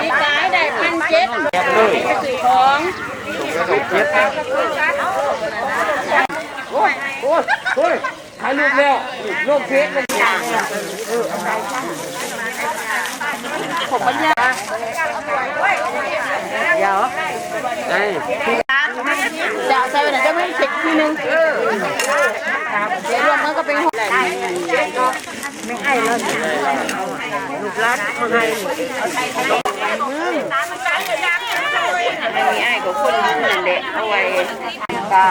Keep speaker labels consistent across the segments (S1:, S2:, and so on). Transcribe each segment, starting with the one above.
S1: มีขาได้พันเจ็ดของ
S2: โอ้ยโอ้ยโอ้ยถ่ายรูปแล้วรูปเฟซเลย
S1: ผมมันยาเดี๋ยว
S2: ไอ้
S1: ใส่ไปไหนจะไม่เช็คทีนึงเดี๋ยวรวมมันก็เป็นหก
S2: ไม่ให้แล้วลูกรักเขาให้
S1: มีไอ้กับคนนั่นแหละเอาไว้ตา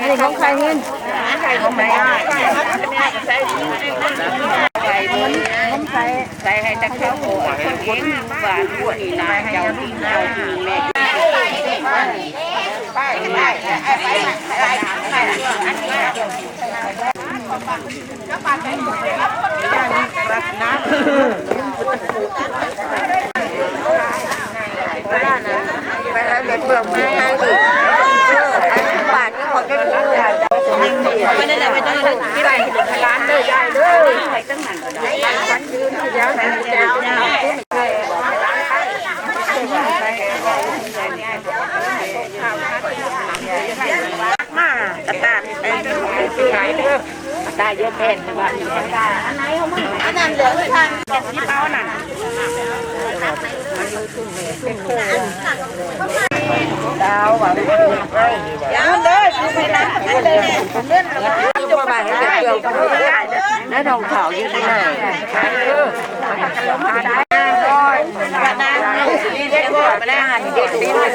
S1: อันนี้ของใครเงินใครของใครใส่บนน้ำใส่ใส่ให้ตะเข้าหัวคนเก่งหวานหัวนี่นายเจ้าที่เจ้าที่แม่ไปไปไปไป
S2: ไปแล้วเด็กเปลือกไม้ให้ดิอันนี้บาทก็พอแค่พูด
S1: ไม่ได้เลยไม่ได้เลยที่ไรร้านเลยได้เลยใส่ตั้งหันก็ได้
S2: เดี๋ยวนะเดี๋ยวนะ
S1: มาตะตาไอ้เจ้าของซื้อขายเด้ อตาเยอะแพงใช่ป่ะอันไหนเขาไม่อันนั้นเหลือที่ทางแกะที่เป้านั่น
S2: ดาวแบบ
S1: ยังเลยดูไปนะเลยเล่นกับ
S2: จะมาให้เด็กเปลือกก็ได้แล้วรองเท้ายืดได้ายเออมาได้ร้อย
S1: กระดานนี่เด็กบอกมาได้หันเด็กดีเลย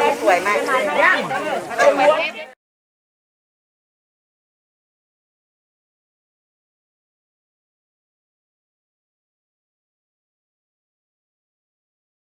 S1: ไปสวยมาก